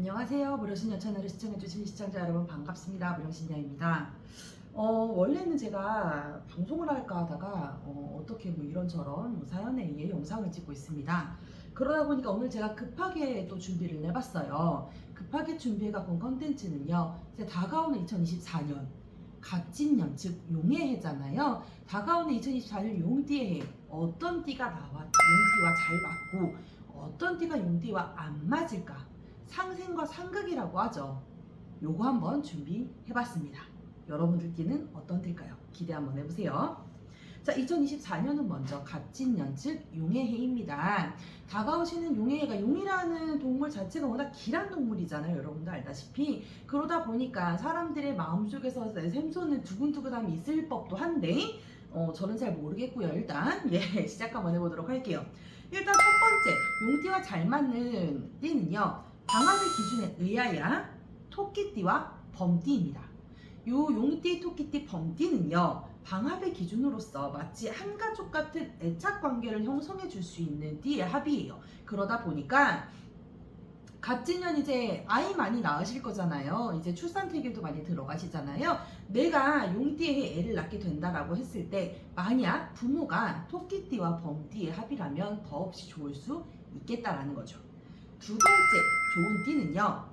안녕하세요. 무료신년 채널을 시청해주신 시청자 여러분 반갑습니다. 무료신녀입니다. 어, 원래는 제가 방송을 할까 하다가 어, 떻게뭐 이런저런 뭐 사연에 의해 영상을 찍고 있습니다. 그러다 보니까 오늘 제가 급하게 또 준비를 해봤어요. 급하게 준비해갖고 온 컨텐츠는요. 이제 다가오는 2024년 갑진년 즉 용의 해잖아요. 다가오는 2024년 용띠의 해 어떤 띠가 나와 용띠와 잘 맞고 어떤 띠가 용띠와 안 맞을까 상생과 상극이라고 하죠. 요거 한번 준비해봤습니다. 여러분들 띠는 어떤 띠일까요? 기대 한번 해보세요. 자, 2024년은 먼저 갑진년 즉 용의 해입니다. 다가오시는 용의 해가 용이라는 동물 자체가 워낙 길한 동물이잖아요. 여러분도 알다시피 그러다 보니까 사람들의 마음속에서 샘솟는 두근두근함이 있을 법도 한데 어, 저는 잘 모르겠고요. 일단 예 시작 한번 해보도록 할게요. 일단 첫 번째 용띠와 잘 맞는 띠는요. 방학의 기준에 의하여 토끼띠와 범띠입니다. 요 용띠, 토끼띠, 범띠는요. 방합의 기준으로서 마치 한 가족 같은 애착 관계를 형성해 줄 수 있는 띠의 합이에요. 그러다 보니까 갑진년 이제 아이 많이 낳으실 거잖아요. 이제 출산 태길도 많이 들어가시잖아요. 내가 용띠의 애를 낳게 된다라고 했을 때 만약 부모가 토끼띠와 범띠의 합이라면 더없이 좋을 수 있겠다라는 거죠. 두 번째 좋은 띠는요.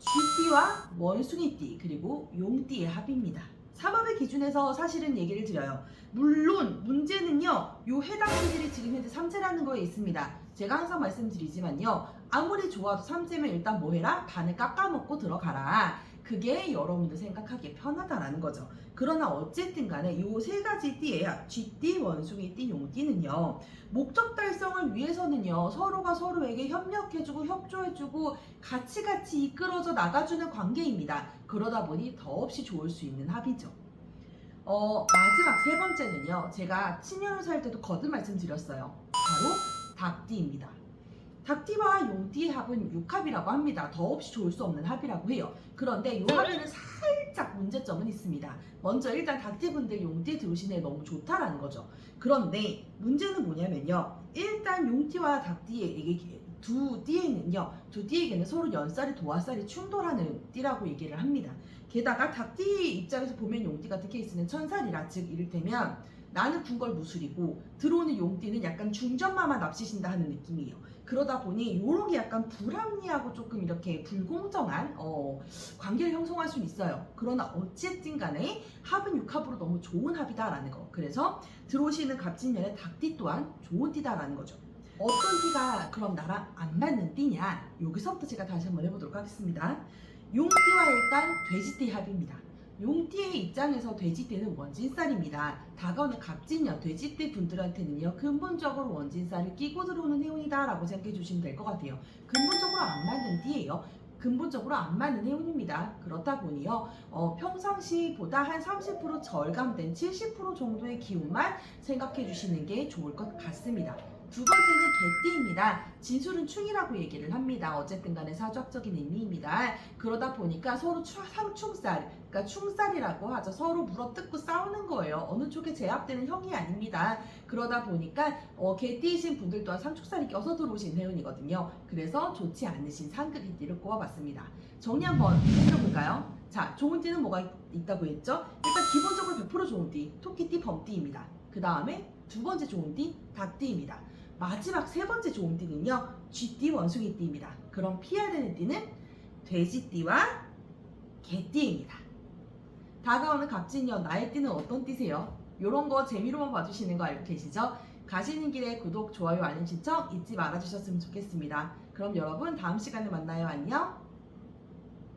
쥐띠와 원숭이띠 그리고 용띠의 합입니다. 삼합의 기준에서 사실은 얘기를 드려요. 물론 문제는요. 요 해당 띠들이 지금 현재 삼재라는 거에 있습니다. 제가 항상 말씀드리지만요. 아무리 좋아도 삼재면 일단 뭐 해라? 반을 깎아먹고 들어가라. 그게 여러분들 생각하기에 편하다라는 거죠. 그러나 어쨌든 간에 요세 가지 띠예요. 쥐띠, 원숭이 띠, 용띠는요. 목적 달성을 위해서는요. 서로가 서로에게 협력해주고 협조해주고 같이 같이 이끌어져 나가주는 관계입니다. 그러다 보니 더없이 좋을 수 있는 합이죠. 어, 마지막 세 번째는요. 제가 친년을 살 때도 거듭 말씀드렸어요. 바로 닭띠입니다. 닭띠와 용띠의 합은 육합이라고 합니다. 더없이 좋을 수 없는 합이라고 해요. 그런데 이 합에는 살짝 문제점은 있습니다. 먼저 일단 닭띠분들 용띠 들어오시네 너무 좋다라는 거죠. 그런데 문제는 뭐냐면요. 일단 용띠와 닭띠에게 두 띠에는요, 두 띠에게는 서로 연살이 도화살이 충돌하는 띠라고 얘기를 합니다. 게다가 닭띠 입장에서 보면 용띠 같은 케이스는 천살이라 즉 이를테면 나는 궁궐 무술이고 들어오는 용띠는 약간 중전마마 납치신다 하는 느낌이에요. 그러다 보니 이런 게 약간 불합리하고 조금 이렇게 불공정한 어, 관계를 형성할 수 있어요. 그러나 어쨌든 간에 합은 육합으로 너무 좋은 합이다라는 거. 그래서 들어오시는 갑진년의 닭띠 또한 좋은 띠다라는 거죠. 어떤 띠가 그럼 나랑 안 맞는 띠냐? 여기서부터 제가 다시 한번 해보도록 하겠습니다. 용띠와 일단 돼지띠 합입니다. 용띠의 입장에서 돼지띠는 원진살입니다. 다가오는 갑진년 돼지띠 분들한테는요 근본적으로 원진살을 끼고 들어오는 해운이다 라고 생각해 주시면 될 것 같아요. 근본적으로 안 맞는 띠예요. 근본적으로 안 맞는 해운입니다. 그렇다 보니요 어, 평상시보다 한 30% 절감된 70% 정도의 기운만 생각해 주시는 게 좋을 것 같습니다. 두 번째는 개띠입니다. 진술은 충이라고 얘기를 합니다. 어쨌든 간에 사적적인 의미입니다. 그러다 보니까 서로 추- 상충살, 그러니까 충살이라고 하죠. 서로 물어뜯고 싸우는 거예요. 어느 쪽에 제압되는 형이 아닙니다. 그러다 보니까 어, 개띠이신 분들 또한 상충살이 껴서 들어오신 해운이거든요. 그래서 좋지 않으신 상극의 띠를 꼽아봤습니다. 정리 한번 해볼까요? 자, 좋은 띠는 뭐가 있- 있다고 했죠? 일단 기본적으로 100% 좋은 띠, 토끼띠, 범띠입니다. 그 다음에 두 번째 좋은 띠, 닭띠입니다. 마지막 세 번째 좋은 띠는요, 쥐띠, 원숭이 띠입니다. 그럼 피해야 되는 띠는 돼지띠와 개띠입니다. 다가오는 갑진년 나의 띠는 어떤 띠세요? 이런 거 재미로만 봐주시는 거 알고 계시죠? 가시는 길에 구독, 좋아요, 알림 신청 잊지 말아주셨으면 좋겠습니다. 그럼 여러분 다음 시간에 만나요. 안녕.